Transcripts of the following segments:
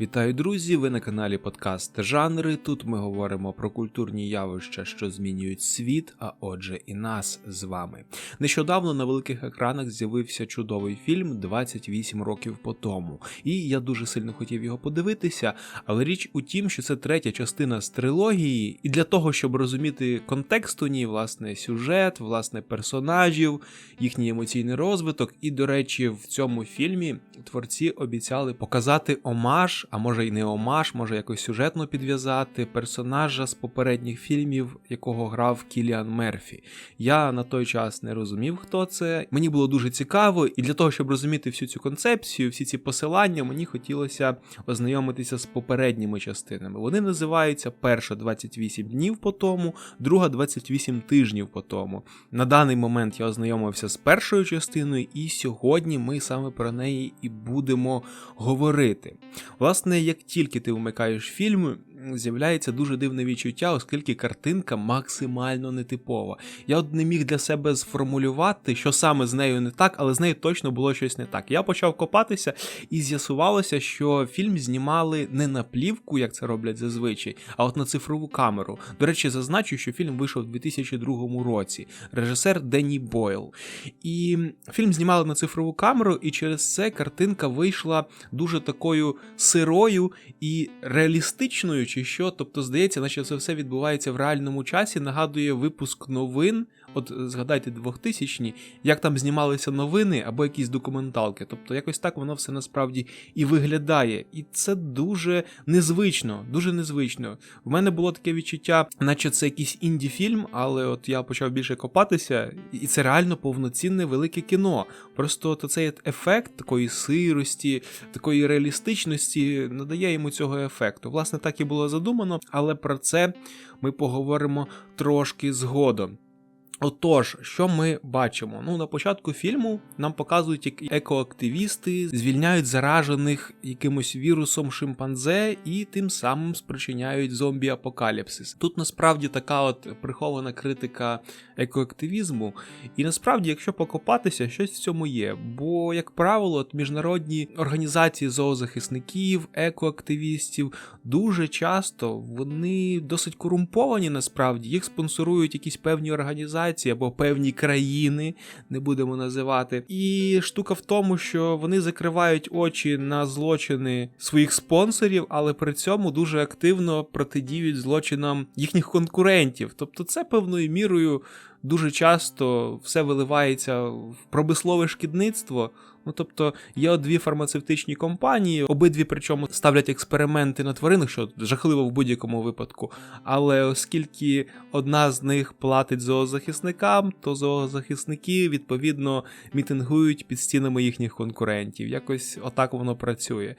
Вітаю, друзі! Ви на каналі Подкаст Жанри. Тут ми говоримо про культурні явища, що змінюють світ, а отже, і нас з вами. Нещодавно на великих екранах з'явився чудовий фільм 28 років по тому, і я дуже сильно хотів його подивитися. Але річ у тім, що це третя частина з трилогії, і для того, щоб розуміти контекст у ній, власне, сюжет, власне, персонажів, їхній емоційний розвиток. І, до речі, в цьому фільмі творці обіцяли показати омаж, а може й не омаж, може якось сюжетно підв'язати персонажа з попередніх фільмів, якого грав Кіліан Мерфі. Я на той час не розумів, хто це. Мені було дуже цікаво, і для того, щоб розуміти всю цю концепцію, всі ці посилання, мені хотілося ознайомитися з попередніми частинами. Вони називаються перша 28 днів по тому, друга 28 тижнів по тому. На даний момент я ознайомився з першою частиною, і сьогодні ми саме про неї і будемо говорити. Власне, як тільки ти вмикаєш фільм, з'являється дуже дивне відчуття, оскільки картинка максимально нетипова. Я от не міг для себе сформулювати, що саме з нею не так, але з нею точно було щось не так. Я почав копатися, і з'ясувалося, що фільм знімали не на плівку, як це роблять зазвичай, а от на цифрову камеру. До речі, зазначу, що фільм вийшов у 2002 році. Режисер Денні Бойл. І фільм знімали на цифрову камеру, і через це картинка вийшла дуже такою сирою і реалістичною, чи що. Тобто, здається, наче це все відбувається в реальному часі. Нагадує випуск новин. От згадайте 2000-ні, як там знімалися новини або якісь документалки. Тобто, якось так воно все насправді і виглядає. І це дуже незвично, дуже незвично. В мене було таке відчуття, наче це якийсь інді-фільм, але от я почав більше копатися, і це реально повноцінне велике кіно. Просто от цей ефект такої сирості, такої реалістичності надає йому цього ефекту. Власне, так і було задумано, але про це ми поговоримо трошки згодом. Отож, що ми бачимо? Ну, на початку фільму нам показують, як екоактивісти звільняють заражених якимось вірусом шимпанзе і тим самим спричиняють зомбі-апокаліпсис. Тут насправді така от прихована критика екоактивізму, і насправді, якщо покопатися, щось в цьому є. Бо, як правило, от міжнародні організації зоозахисників, екоактивістів дуже часто вони досить корумповані, насправді їх спонсорують якісь певні організації або певні країни, не будемо називати. І штука в тому, що вони закривають очі на злочини своїх спонсорів, але при цьому дуже активно протидіють злочинам їхніх конкурентів. Тобто, це певною мірою. Дуже часто все виливається в промислове шкідництво. Ну тобто є дві фармацевтичні компанії, обидві причому ставлять експерименти на тваринах, що жахливо в будь-якому випадку. Але оскільки одна з них платить зоозахисникам, то зоозахисники відповідно мітингують під стінами їхніх конкурентів. Якось отак воно працює.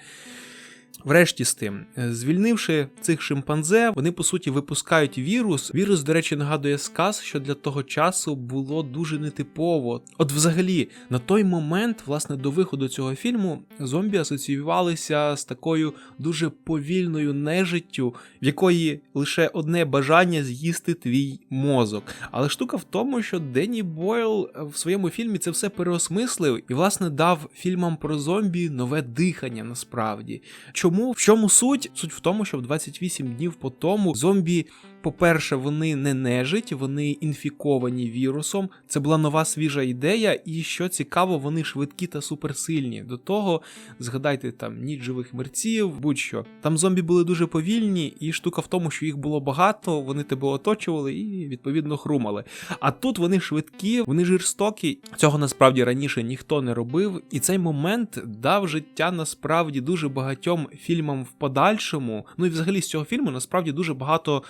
Врешті з тим, звільнивши цих шимпанзе, вони по суті випускають вірус. Вірус, до речі, нагадує сказ, що для того часу було дуже нетипово. От, взагалі, на той момент, власне, до виходу цього фільму, зомбі асоціювалися з такою дуже повільною нежиттю, в якої лише одне бажання з'їсти твій мозок. Але штука в тому, що Денні Бойл в своєму фільмі це все переосмислив і, власне, дав фільмам про зомбі нове дихання насправді. Чому в чому суть? Суть в тому, що в 28 днів по тому зомбі, по-перше, вони не нежить, вони інфіковані вірусом. Це була нова свіжа ідея, і що цікаво, вони швидкі та суперсильні. До того згадайте там ніч живих мерців, будь-що. Там зомбі були дуже повільні, і штука в тому, що їх було багато, вони тебе оточували і відповідно хрумали. А тут вони швидкі, вони жорстокі. Цього насправді раніше ніхто не робив, і цей момент дав життя насправді дуже багатьом фільмам в подальшому. Ну і взагалі з цього фільму насправді дуже багато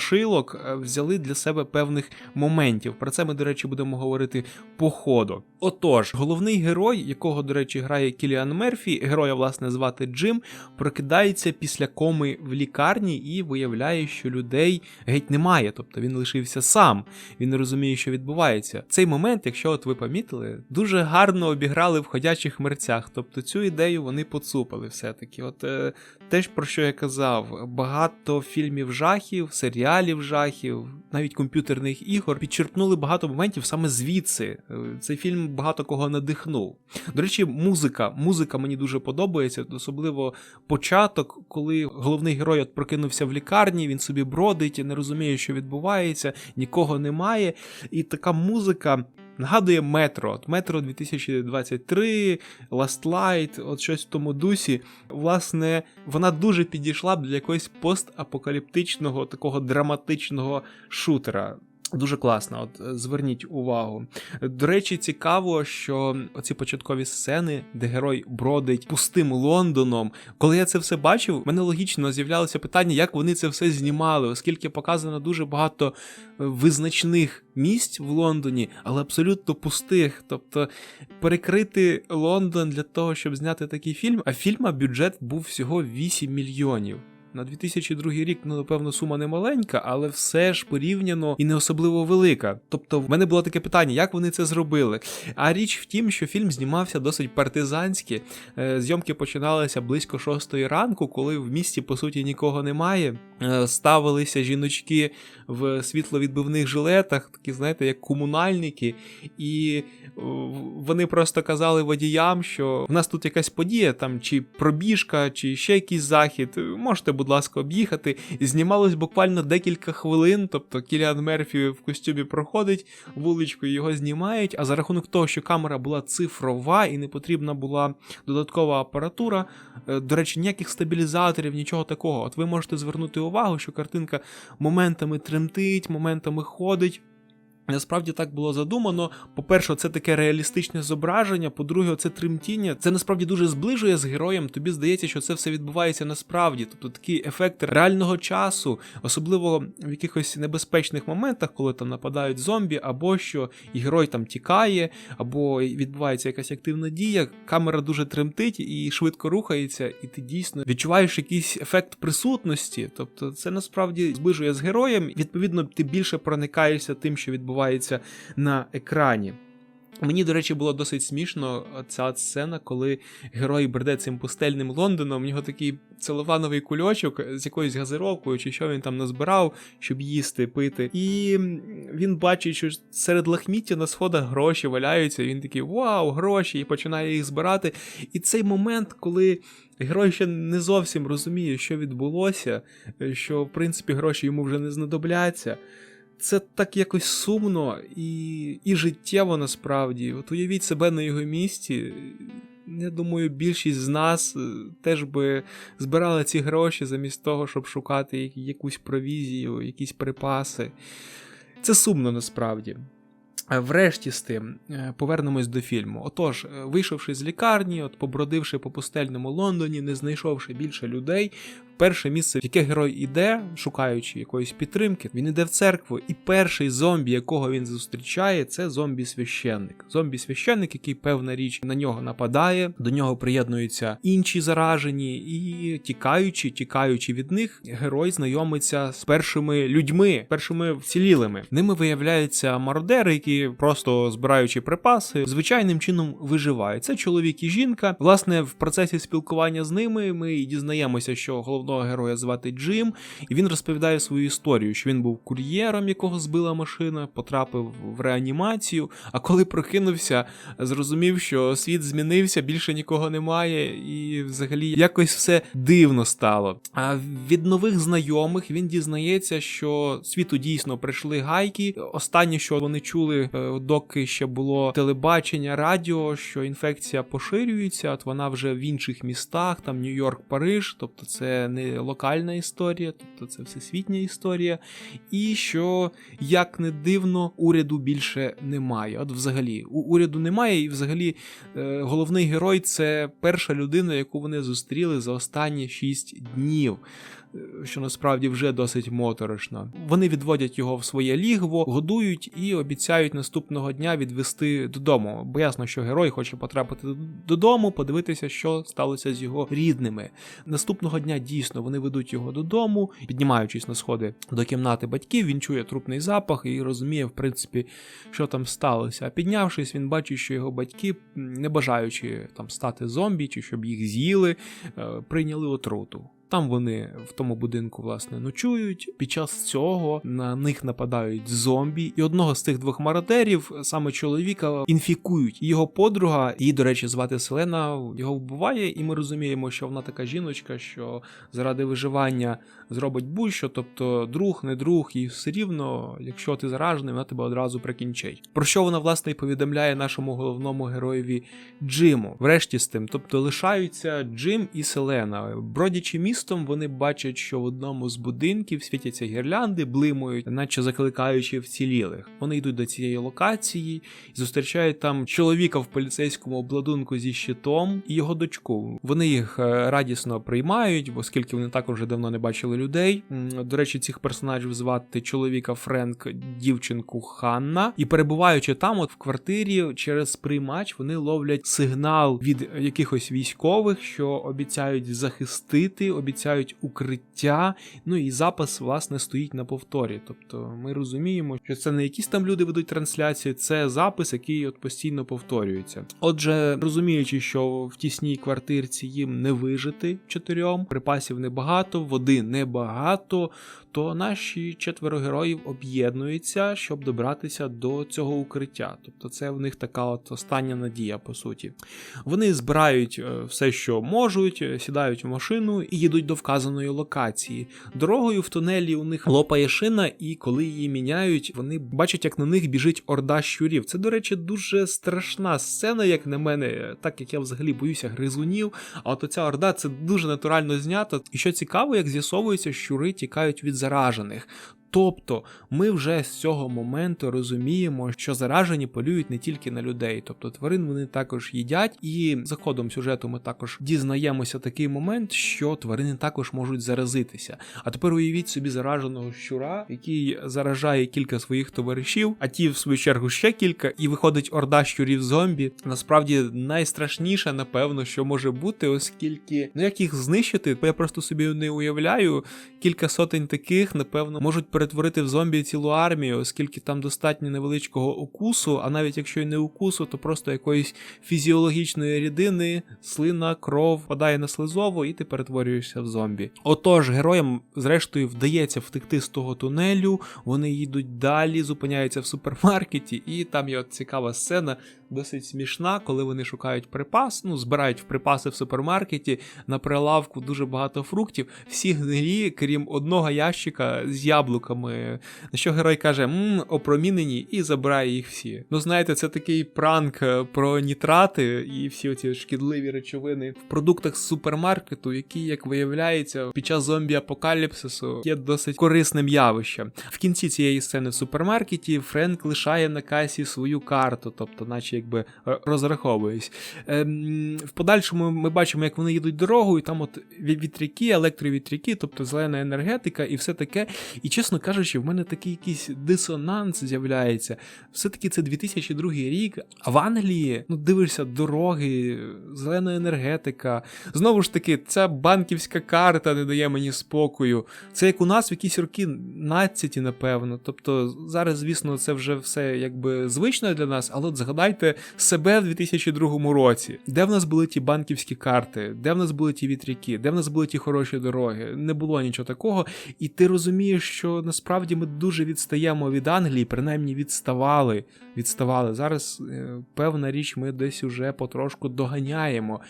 страшилок е, взяли для себе певних моментів. Про це ми, до речі, будемо говорити по ходу. Отож, головний герой, якого, до речі, грає Кіліан Мерфі, героя, власне, звати Джим, прокидається після коми в лікарні і виявляє, що людей геть немає, тобто він лишився сам. Він не розуміє, що відбувається. Цей момент, якщо от ви помітили, дуже гарно обіграли в ходячих мерцях. Тобто цю ідею вони поцупили все-таки. От Це те, про що я казав. Багато фільмів жахів, серіалів жахів, навіть комп'ютерних ігор підчерпнули багато моментів саме звідси. Е, Цей фільм багато кого надихнув. До речі, музика. Музика мені дуже подобається, особливо початок, коли головний герой от прокинувся в лікарні, він собі бродить, не розуміє, що відбувається, нікого немає. І така музика. Нагадує метро. От Метро 2023, Last Light, от щось в тому дусі. Власне, вона дуже підійшла б для якогось постапокаліптичного, такого драматичного шутера. Дуже класно, от е, зверніть увагу. До речі, цікаво, що оці початкові сцени, де герой бродить пустим Лондоном. Коли я це все бачив, в мене логічно з'являлося питання, як вони це все знімали, оскільки показано дуже багато е, визначних місць в Лондоні, але абсолютно пустих. Тобто перекрити Лондон для того, щоб зняти такий фільм, а фільма бюджет був всього 8 мільйонів. На 2002 рік, ну, напевно, сума не маленька, але все ж порівняно і не особливо велика. Тобто, в мене було таке питання, як вони це зробили. А річ в тім, що фільм знімався досить партизанськи. Е, Зйомки починалися близько шостої ранку, коли в місті, по суті, нікого немає. Е, Ставилися жіночки в світловідбивних жилетах, такі, знаєте, як комунальники, і е, вони просто казали водіям, що в нас тут якась подія, там чи пробіжка, чи ще якийсь захід. Можете, будь ласка, об'їхати. І знімалось буквально декілька хвилин. Тобто Кіліан Мерфі в костюмі проходить вуличку, його знімають. А за рахунок того, що камера була цифрова і не потрібна була додаткова апаратура. е, До речі, ніяких стабілізаторів, нічого такого. От ви можете звернути увагу, що картинка моментами тремтить, моментами ходить. Насправді так було задумано. По-перше, це таке реалістичне зображення. По-друге, це тремтіння. Це насправді дуже зближує з героєм. Тобі здається, що це все відбувається насправді. Тобто такий ефект реального часу, особливо в якихось небезпечних моментах, коли там нападають зомбі, або що і герой там тікає, або відбувається якась активна дія. Камера дуже тремтить і швидко рухається, і ти дійсно відчуваєш якийсь ефект присутності. Тобто, це насправді зближує з героєм. Відповідно, ти більше проникаєшся тим, що відбувається на екрані. Мені, до речі, було досить смішно ця сцена, коли герой бреде цим пустельним Лондоном. У нього такий целофановий кульочок з якоюсь газировкою, чи що він там назбирав, щоб їсти, пити. І він бачить, що серед лахміття на сходах гроші валяються. І він такий вау, гроші! І починає їх збирати. І цей момент, коли. Герой ще не зовсім розуміє, що відбулося, що в принципі гроші йому вже не знадобляться. Це так якось сумно і і життєво насправді. От уявіть себе на його місці. Я думаю, більшість з нас е, теж би збирали ці гроші замість того, щоб шукати якусь провізію, якісь припаси. Це сумно насправді. Врешті з тим, е, повернемось до фільму. Отож, е, вийшовши з лікарні, от побродивши по пустельному Лондоні, не знайшовши більше людей, перше місце, в яке герой іде, шукаючи якоїсь підтримки, він іде в церкву, і перший зомбі, якого він зустрічає, це зомбі-священник. Зомбі-священник, який, певна річ, на нього нападає, до нього приєднуються інші заражені, і тікаючи, тікаючи від них, герой знайомиться з першими людьми, першими вцілілими. Ними виявляються мародери, які просто збираючи припаси, звичайним чином виживають. Це чоловік і жінка. Власне, в процесі спілкування з ними ми і дізнаємося, що головного героя звати Джим, і він розповідає свою історію, що він був кур'єром, якого збила машина, потрапив в реанімацію. А коли прокинувся, зрозумів, що світ змінився, більше нікого немає, і взагалі якось все дивно стало. А від нових знайомих він дізнається, що світу дійсно прийшли гайки. Останнє, що вони чули, е, доки ще було телебачення, радіо, що інфекція поширюється, от вона вже в інших містах, там Нью-Йорк, Париж, тобто це не локальна історія, тобто це всесвітня історія. І що, як не дивно, уряду більше немає. От взагалі, уряду немає, і взагалі е, головний герой це перша людина, яку вони зустріли за останні 6 днів. Що насправді вже досить моторошно. Вони відводять його в своє лігво, годують і обіцяють наступного дня відвести додому. Бо ясно, що герой хоче потрапити додому, подивитися, що сталося з його рідними. Наступного дня дійсно вони ведуть його додому, піднімаючись на сходи до кімнати батьків, він чує трупний запах і розуміє, в принципі, що там сталося. А піднявшись, він бачить, що його батьки, не бажаючи там стати зомбі чи щоб їх з'їли, е, прийняли отруту. Там вони в тому будинку власне ночують. Під час цього на них нападають зомбі, і одного з цих двох мародерів, саме чоловіка, інфікують. Його подруга, її, до речі, звати Селена, його вбиває, і ми розуміємо, що вона така жіночка, що заради виживання зробить будь-що, тобто друг, не друг, і все рівно, якщо ти заражений, вона тебе одразу прикінчить. Про що вона власне і повідомляє нашому головному героєві Джиму. Врешті з тим, тобто лишаються Джим і Селена. Бродячи містом, вони бачать, що в одному з будинків світяться гірлянди, блимають, наче закликаючи вцілілих. Вони йдуть до цієї локації і зустрічають там чоловіка в поліцейському обладунку зі щитом і його дочку. Вони їх е, радісно приймають, оскільки вони також вже давно не бачили людей. До речі, цих персонажів звати чоловіка Френк, дівчинку Ханна. І перебуваючи там, от в квартирі, через приймач вони ловлять сигнал від якихось військових, що обіцяють захистити, укриття. Ну і запис, власне, стоїть на повторі. Тобто ми розуміємо, що це не якісь там люди ведуть трансляцію, це запис, який от постійно повторюється. Отже, розуміючи, що в тісній квартирці їм не вижити чотирьом, припасів небагато, води небагато, то наші четверо героїв об'єднуються, щоб добратися до цього укриття. Тобто, це в них така от остання надія, по суті. Вони збирають е, все, що можуть, е, сідають в машину і їдуть до вказаної локації. Дорогою в тунелі у них лопає шина, і коли її міняють, вони бачать, як на них біжить орда щурів. Це, до речі, дуже страшна сцена, як на мене, так як я взагалі боюся гризунів. А от оця орда це дуже натурально знято. І що цікаво, як з'ясовується, щури тікають від заражених. Тобто ми вже з цього моменту розуміємо, що заражені полюють не тільки на людей, тобто тварин вони також їдять, і за ходом сюжету ми також дізнаємося такий момент, що тварини також можуть заразитися. А тепер уявіть собі зараженого щура, який заражає кілька своїх товаришів, а ті, в свою чергу, ще кілька, і виходить орда щурів зомбі. Насправді найстрашніше, напевно, що може бути, оскільки ну як їх знищити, я просто собі не уявляю. Кілька сотень таких, напевно, можуть перетворити в зомбі цілу армію, оскільки там достатньо невеличкого укусу, а навіть якщо й не укусу, то просто якоїсь фізіологічної рідини, слина, кров падає на слизову, і ти перетворюєшся в зомбі. Отож, героям, зрештою, вдається втекти з того тунелю, вони їдуть далі, зупиняються в супермаркеті, і там є от цікава сцена. Досить смішна, коли вони шукають припас, ну збирають припаси в супермаркеті на прилавку дуже багато фруктів, всі гнилі, крім одного ящика з яблуками. На що герой каже: мм, опромінені, і забирає їх всі. Ну знаєте, це такий пранк е, про нітрати і всі оці шкідливі речовини в продуктах з супермаркету, які, як виявляється, під час зомбі-апокаліпсису є досить корисним явищем. В кінці цієї сцени в супермаркеті Френк лишає на касі свою карту, тобто, наче якби е, розраховуюсь. Ем, в подальшому ми бачимо, як вони їдуть дорогою, і там от вітряки, електровітряки, тобто зелена енергетика і все таке. І чесно кажучи, в мене такий якийсь дисонанс з'являється. Все-таки це 2002 рік, а в Англії ну дивишся дороги, зелена енергетика. Знову ж таки, ця банківська карта не дає мені спокою. Це як у нас в якісь роки 12, напевно. Тобто зараз, звісно, це вже все якби звично для нас, але от згадайте себе в 2002 році. Де в нас були ті банківські карти, де в нас були ті вітряки, де в нас були ті хороші дороги. Не було нічого такого. І ти розумієш, що насправді ми дуже відстаємо від Англії, принаймні відставали. відставали. Зараз е, певна річ, ми десь уже потрошку доганяємо.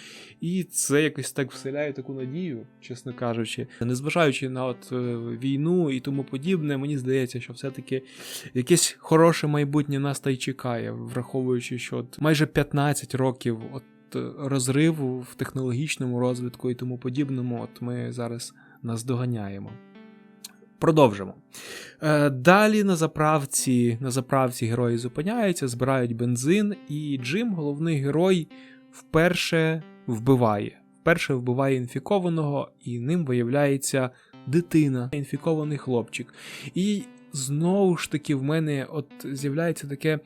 І це якось так вселяє таку надію, чесно кажучи. Незважаючи на от е, війну і тому подібне, мені здається, що все-таки якесь хороше майбутнє нас та й чекає, враховуючи, що от майже 15 років от е, розриву в технологічному розвитку і тому подібному, от ми зараз наздоганяємо. Продовжимо. Е, Далі на заправці, на заправці герої зупиняються, збирають бензин, і Джим, головний герой, вперше вбиває. Вперше вбиває інфікованого, і ним виявляється дитина, інфікований хлопчик. І знову ж таки в мене от з'являється таке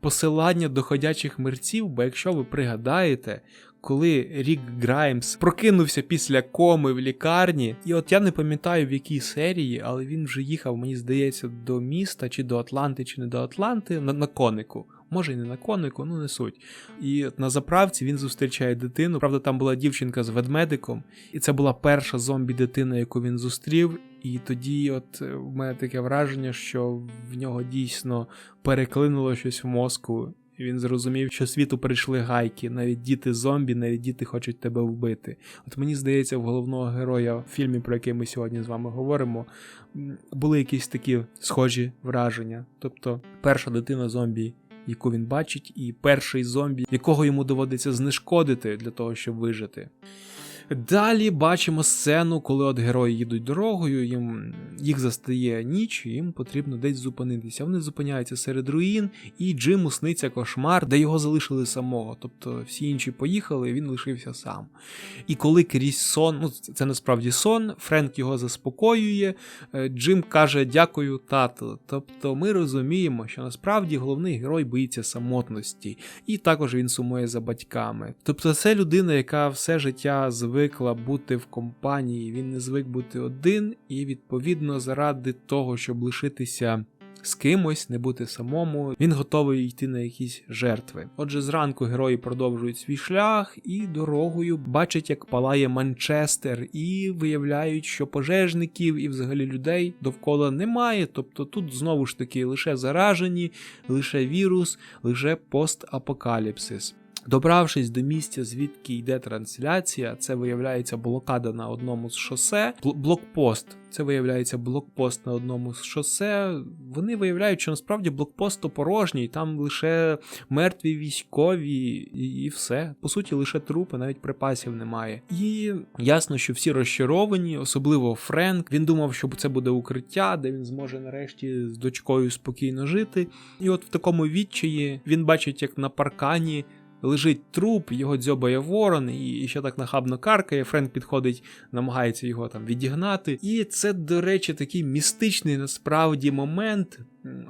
посилання до ходячих мерців, бо якщо ви пригадаєте, коли Рік Граймс прокинувся після коми в лікарні, і от я не пам'ятаю в якій серії, але він вже їхав, мені здається, до міста, чи до Атланти, чи не до Атланти, на, на конику. Може і не на конику, ну не суть. І на заправці він зустрічає дитину. Правда, там була дівчинка з ведмедиком, і це була перша зомбі-дитина, яку він зустрів. І тоді, от е, в мене таке враження, що в нього дійсно переклинуло щось в мозку. Він зрозумів, що світу прийшли гайки, навіть діти зомбі, навіть діти хочуть тебе вбити. От мені здається, в головного героя в фільмі, про який ми сьогодні з вами говоримо, були якісь такі схожі враження. Тобто, перша дитина зомбі, яку він бачить, і перший зомбі, якого йому доводиться знешкодити для того, щоб вижити. Далі бачимо сцену, коли от герої їдуть дорогою, їм їх застає ніч, і їм потрібно десь зупинитися. Вони зупиняються серед руїн, і Джиму сниться кошмар, де його залишили самого. Тобто всі інші поїхали, він лишився сам. І коли крізь сон, ну це насправді сон, Френк його заспокоює, е, Джим каже дякую, тату. Тобто ми розуміємо, що насправді головний герой боїться самотності, і також він сумує за батьками. Тобто, це людина, яка все життя звикла бути в компанії, він не звик бути один, і відповідно заради того, щоб лишитися. З кимось, не бути самому, він готовий йти на якісь жертви. Отже, зранку герої продовжують свій шлях і дорогою бачать, як палає Манчестер, і виявляють, що пожежників і взагалі людей довкола немає. Тобто тут знову ж таки лише заражені, лише вірус, лише постапокаліпсис. Добравшись до місця, звідки йде трансляція, це виявляється блокада на одному з шосе. Блокпост. Це виявляється блокпост на одному з шосе. Вони виявляють, що насправді блокпост порожній, там лише мертві військові і, і все. По суті, лише трупи, навіть припасів немає. І ясно, що всі розчаровані, особливо Френк. Він думав, що це буде укриття, де він зможе нарешті з дочкою спокійно жити. І от в такому відчаї він бачить, як на паркані лежить труп, його дзьобає ворон, і ще так нахабно каркає. Френк підходить, намагається його там відігнати. І це, до речі, такий містичний насправді момент.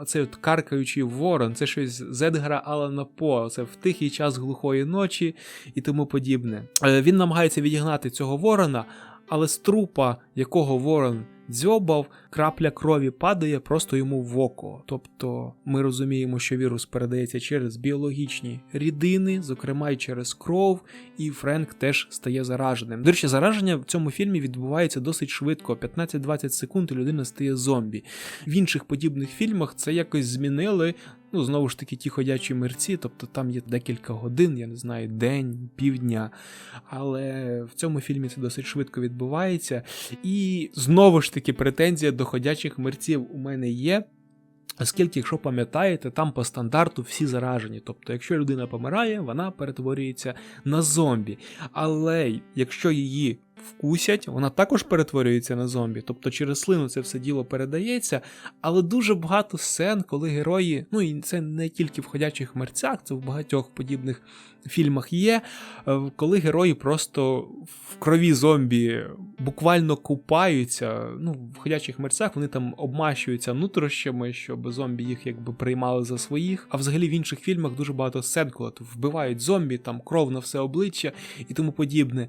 Оцей от каркаючий ворон, це щось з Едгара Алана По, це в тихий час глухої ночі і тому подібне. Е, Він намагається відігнати цього ворона, але з трупа, якого ворон дзьобав, крапля крові падає просто йому в око. Тобто ми розуміємо, що вірус передається через біологічні рідини, зокрема й через кров, і Френк теж стає зараженим. До речі, зараження в цьому фільмі відбувається досить швидко, 15-20 секунд і людина стає зомбі. В інших подібних фільмах це якось змінили. Ну, знову ж таки, ті ходячі мерці, тобто там є декілька годин, я не знаю, день, півдня. Але в цьому фільмі це досить швидко відбувається. І знову ж таки, претензія до ходячих мерців у мене є. Оскільки, якщо пам'ятаєте, там по стандарту всі заражені. Тобто, якщо людина помирає, вона перетворюється на зомбі. Але якщо її вкусять, вона також перетворюється на зомбі. Тобто через слину це все діло передається. Але дуже багато сцен, коли герої, ну і це не тільки в ходячих мерцях, це в багатьох подібних фільмах є, е, коли герої просто в крові зомбі буквально купаються. Ну, в ходячих мерцях вони там обмащуються нутрощами, щоб зомбі їх якби приймали за своїх. А взагалі в інших фільмах дуже багато сцен, коли вбивають зомбі, там кров на все обличчя і тому подібне.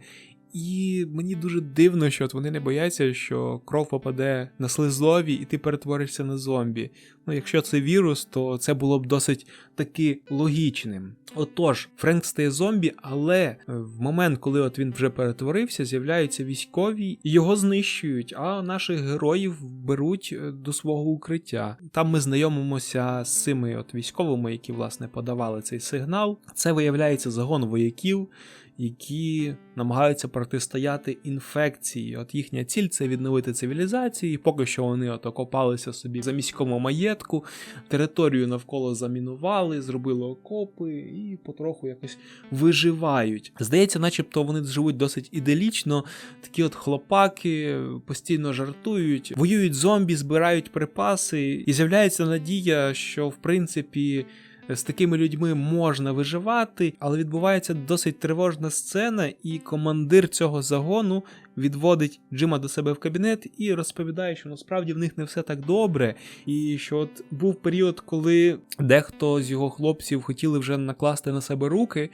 І мені дуже дивно, що от вони не бояться, що кров попаде на слизові, і ти перетворишся на зомбі. Ну, якщо це вірус, то це було б досить таки логічним. Отож, Френк стає зомбі, але в момент, коли от він вже перетворився, з'являються військові і його знищують, а наших героїв беруть е, до свого укриття. Там ми знайомимося з цими от військовими, які власне подавали цей сигнал. Це виявляється загон вояків. Які намагаються протистояти інфекції. От їхня ціль це відновити цивілізацію. І поки що вони от окопалися собі за міському маєтку, територію навколо замінували, зробили окопи і потроху якось виживають. Здається, начебто вони живуть досить ідеалічно. Такі от хлопаки постійно жартують, воюють зомбі, збирають припаси, і з'являється надія, що в принципі. З такими людьми можна виживати, але відбувається досить тривожна сцена, і командир цього загону відводить Джима до себе в кабінет і розповідає, що насправді в них не все так добре, і що от був період, коли дехто з його хлопців хотіли вже накласти на себе руки.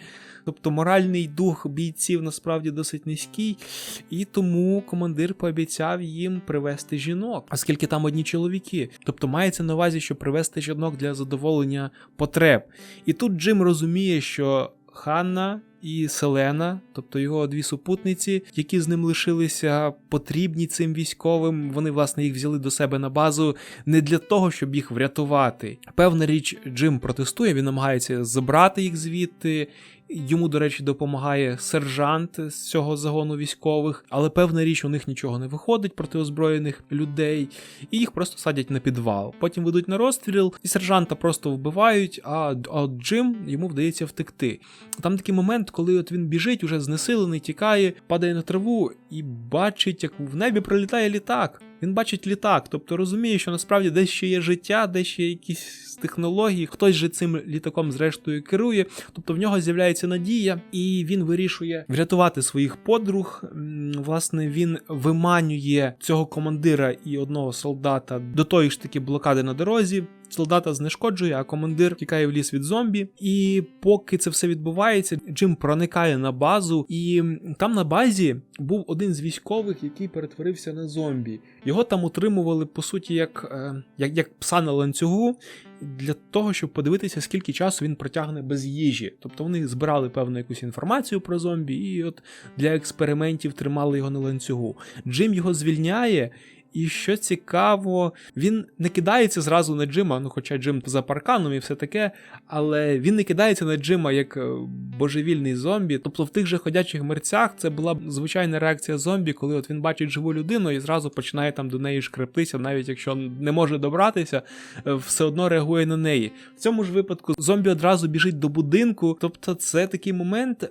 Тобто моральний дух бійців насправді досить низький, і тому командир пообіцяв їм привезти жінок, оскільки там одні чоловіки. Тобто мається на увазі, що привезти жінок для задоволення потреб. І тут Джим розуміє, що Ханна і Селена, тобто його дві супутниці, які з ним лишилися потрібні цим військовим. Вони, власне, їх взяли до себе на базу не для того, щоб їх врятувати. Певна річ, Джим протестує, він намагається забрати їх звідти. Йому, до речі, допомагає сержант з цього загону військових, але певна річ, у них нічого не виходить проти озброєних людей, і їх просто садять на підвал. Потім ведуть на розстріл, і сержанта просто вбивають, а от Джим йому вдається втекти. Там такий момент, коли от він біжить, уже знесилений, тікає, падає на траву і бачить, як в небі пролітає літак. Він бачить літак, тобто розуміє, що насправді десь ще є життя, десь ще є якісь технології, хтось же цим літаком зрештою керує. Тобто в нього з'являється надія, і він вирішує врятувати своїх подруг. Власне, він виманює цього командира і одного солдата до тої ж таки блокади на дорозі. Солдата знешкоджує, а командир тікає в ліс від зомбі. І поки це все відбувається, Джим проникає на базу, і там на базі був один з військових, який перетворився на зомбі. Його там утримували по суті як, е, як, як пса на ланцюгу. Для того, щоб подивитися, скільки часу він протягне без їжі. Тобто вони збирали певну якусь інформацію про зомбі, і от для експериментів тримали його на ланцюгу. Джим його звільняє, і що цікаво, він не кидається зразу на Джима, ну хоча Джим за парканом і все таке, але він не кидається на Джима як е, божевільний зомбі. Тобто в тих же ходячих мерцях це була звичайна реакція зомбі, коли от він бачить живу людину і зразу починає там до неї шкрептися, навіть якщо не може добратися, е, все одно реагує на неї. В цьому ж випадку зомбі одразу біжить до будинку. Тобто, це такий момент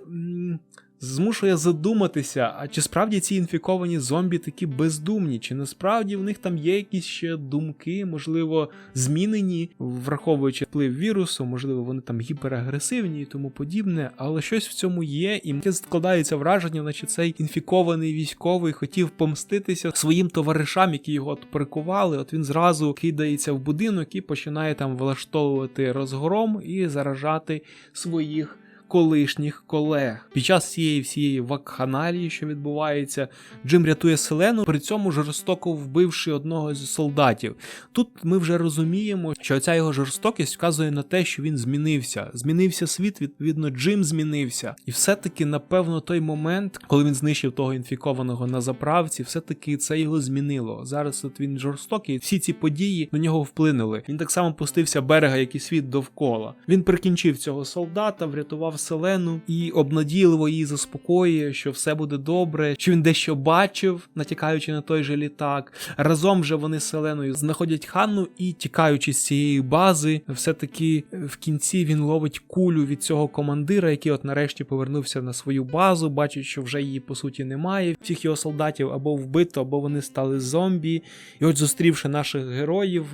змушує задуматися, а чи справді ці інфіковані зомбі такі бездумні, чи насправді в них там є якісь ще думки, можливо, змінені, враховуючи вплив вірусу, можливо, вони там гіперагресивні і тому подібне, але щось в цьому є, і таке складається враження, наче цей інфікований військовий хотів помститися своїм товаришам, які його прикували. От він зразу кидається в будинок і починає там влаштовувати розгром і заражати своїх колишніх колег. Під час цієї всієї вакханалії, що відбувається, Джим рятує Селену, при цьому жорстоко вбивши одного з солдатів. Тут ми вже розуміємо, що ця його жорстокість вказує на те, що він змінився. Змінився світ, відповідно, Джим змінився. І все-таки, напевно, той момент, коли він знищив того інфікованого на заправці, все-таки це його змінило. Зараз от він жорстокий, всі ці події на нього вплинули. Він так само пустився берега, як і світ довкола. Він прикінчив цього солдата, врятував Селену і обнадійливо її заспокоює, що все буде добре, що він дещо бачив, натякаючи на той же літак. Разом же вони з Селеною знаходять Ханну і, тікаючи з цієї бази, все-таки в кінці він ловить кулю від цього командира, який от нарешті повернувся на свою базу, бачить, що вже її по суті немає. Всіх його солдатів або вбито, або вони стали зомбі. І от, зустрівши наших героїв,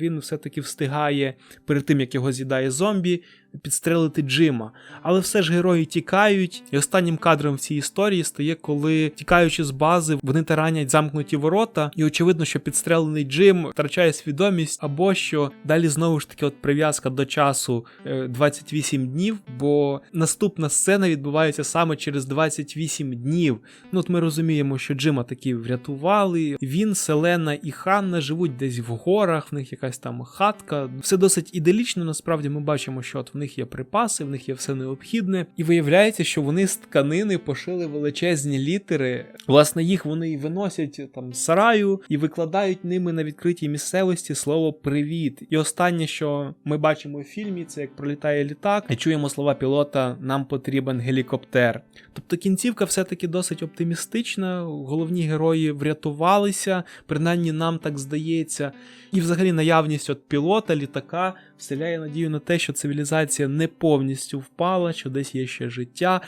він все-таки встигає перед тим, як його з'їдає зомбі підстрелити Джима. Але все ж герої тікають, і останнім кадром в цій історії стає, коли, тікаючи з бази, вони таранять замкнуті ворота, і очевидно, що підстрелений Джим втрачає свідомість, або що далі знову ж таки от прив'язка до часу 28 е, днів, бо наступна сцена відбувається саме через 28 днів. Ну от ми розуміємо, що Джима таки врятували. Він, Селена і Ханна живуть десь в горах, в них якась там хатка. Все досить ідеалічно, насправді ми бачимо, що от в них є припаси, в них є все необхідне. І виявляється, що вони з тканини пошили величезні літери. Власне, їх вони і виносять там з сараю і викладають ними на відкритій місцевості слово привіт. І останнє, що ми бачимо в фільмі, це як пролітає літак, і чуємо слова пілота Нам потрібен гелікоптер. Тобто кінцівка все-таки досить оптимістична. Головні герої врятувалися, принаймні нам так здається. І взагалі наявність от пілота, літака вселяє надію на те, що цивілізація не повністю впала, що десь є ще життя,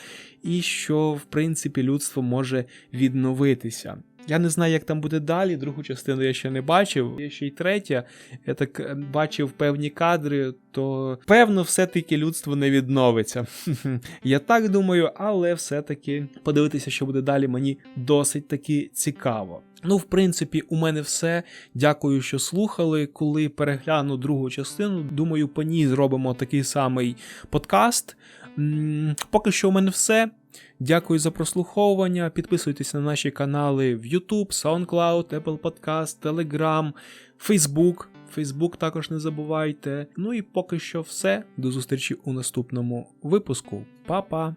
і що, в принципі, людство може відновитися. Я не знаю, як там буде далі. Другу частину я ще не бачив. Є ще й третя. Я так е, бачив певні кадри, то певно, все-таки людство не відновиться. Я так думаю, але все-таки подивитися, що буде далі, мені досить таки цікаво. Ну, в принципі, у мене все. Дякую, що слухали. Коли перегляну другу частину, думаю, по ній зробимо такий самий подкаст. Поки що у мене все. Дякую за прослуховування. Підписуйтесь на наші канали в YouTube, SoundCloud, Apple Podcast, Telegram, Facebook. Facebook також не забувайте. Ну і поки що все. До зустрічі у наступному випуску. Па-па!